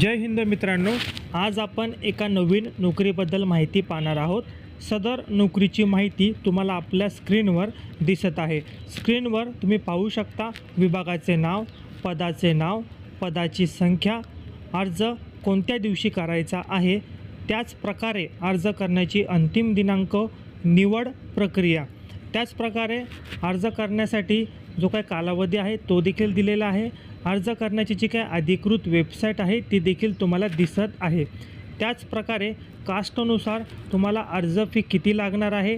जय हिंद मित्रांनो आज आपण एका नवीन नोकरीबद्दल माहिती पाहणार आहोत. सदर नोकरीची माहिती तुम्हाला आपल्या स्क्रीनवर दिसत आहे. स्क्रीनवर तुम्ही पाहू शकता विभागाचे नाव पदाचे नाव पदाची संख्या अर्ज कोणत्या दिवशी करायचा आहे त्याचप्रकारे अर्ज करण्याची अंतिम दिनांक निवड प्रक्रिया. त्याचप्रकारे अर्ज करण्यासाठी जो काही कालावधी आहे तो देखील दिलेला आहे. अर्ज करण्याची जी काय अधिकृत वेबसाईट आहे ती देखील तुम्हाला दिसत आहे. त्याचप्रकारे कास्टनुसार तुम्हाला अर्ज फी किती लागणार आहे?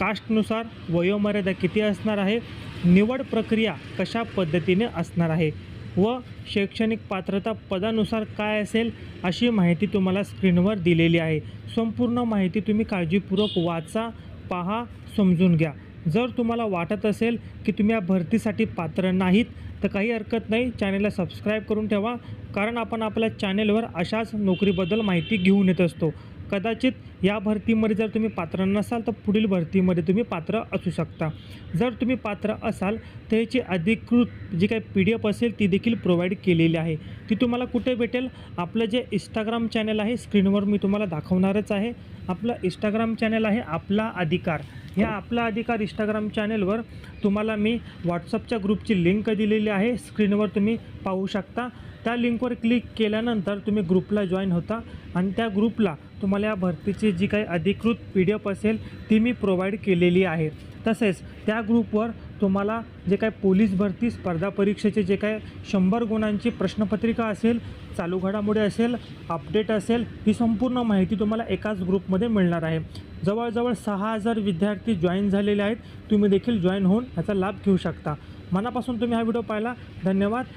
कास्टनुसार वयोमर्यादा किती असणार आहे? निवड प्रक्रिया कशा पद्धतीने असणार आहे? व शैक्षणिक पात्रता पदानुसार काय असेल अशी माहिती तुम्हाला स्क्रीनवर दिलेली आहे. संपूर्ण माहिती तुम्ही काळजीपूर्वक वाचा पहा समजून घ्या. जर तुम्हाला वाटत असेल की तुम्ही या भरतीसाठी पात्र नाहीत तर काही हरकत नाही. चॅनेलला सबस्क्राईब करून ठेवा. कारण आपण आपल्या चॅनेलवर अशाच नोकरीबद्दल माहिती घेऊन येत असतो. कदाचित या भरतीमध्ये जर तुम्ही पात्र नसाल तर पुढील भरतीमध्ये तुम्ही पात्र असू शकता. जर तुम्ही पात्र असाल तर याची अधिकृत जी काही पी डी एफ असेल ती देखील प्रोव्हाइड केलेली आहे. ती तुम्हाला कुठे भेटेल? आपलं जे इंस्टाग्राम चॅनल आहे स्क्रीनवर मी तुम्हाला दाखवणारच आहे. आपलं इंस्टाग्राम चॅनल आहे आपला अधिकार. ह्या आपला अधिकार इंस्टाग्राम चॅनेलवर तुम्हाला मी व्हॉट्सअपच्या ग्रुपची लिंक दिलेली आहे. स्क्रीनवर तुम्ही पाहू शकता. त्या लिंकवर क्लिक केल्यानंतर तुम्ही ग्रुपला जॉईन होता आणि त्या ग्रुपला तुम्हाला या भरतीची जी काही अधिकृत पी डी एफ असेल ती मी प्रोव्हाइड केलेली आहे. तसेच त्या ग्रुपवर तुम्हाला जे काय पोलीस भरती स्पर्धा परीक्षेचे जे काय शंभर गुणांची प्रश्नपत्रिका असेल चालू घडामोडी असेल अपडेट असेल ही संपूर्ण माहिती तुम्हाला एकाच ग्रुपमध्ये मिळणार आहे. जवळजवळ सहा हजार विद्यार्थी जॉईन झालेले आहेत. तुम्ही देखील जॉईन होऊन याचा लाभ घेऊ शकता. मनापासून तुम्ही हा व्हिडिओ पाहिला. धन्यवाद.